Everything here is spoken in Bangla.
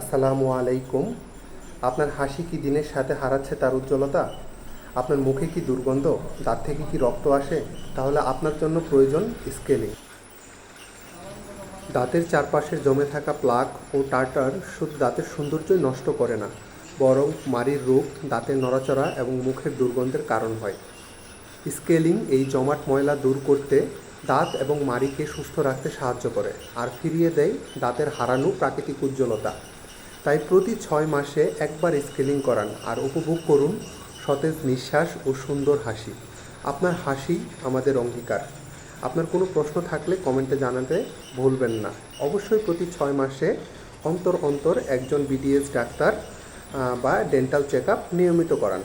আসসালামু আলাইকুম। আপনার হাসি কি দিনের সাথে হারাচ্ছে তার উজ্জ্বলতা? আপনার মুখে কি দুর্গন্ধ? দাঁত থেকে কি রক্ত আসে? তাহলে আপনার জন্য প্রয়োজন স্কেলিং। দাঁতের চারপাশে জমে থাকা প্লাক ও টার্টার শুধু দাঁতের সৌন্দর্যই নষ্ট করে না, বরং মাড়ির রোগ দাঁতের নড়াচড়া এবং মুখের দুর্গন্ধের কারণ হয়। স্কেলিং এই জমাট ময়লা দূর করতে দাঁত এবং মাড়িকে সুস্থ রাখতে সাহায্য করে, আর ফিরিয়ে দেয় দাঁতের হারানো প্রাকৃতিক উজ্জ্বলতা। তাই প্রতি ছয় মাসে একবার স্কেলিং করান আর উপভোগ করুন সতেজ নিঃশ্বাস ও সুন্দর হাসি। আপনার হাসি আমাদের অঙ্গীকার। আপনার কোনো প্রশ্ন থাকলে কমেন্টে জানাতে ভুলবেন না। অবশ্যই প্রতি ছয় মাসে অন্তর অন্তর একজন বিডিএস ডাক্তার বা ডেন্টাল চেক নিয়মিত করান।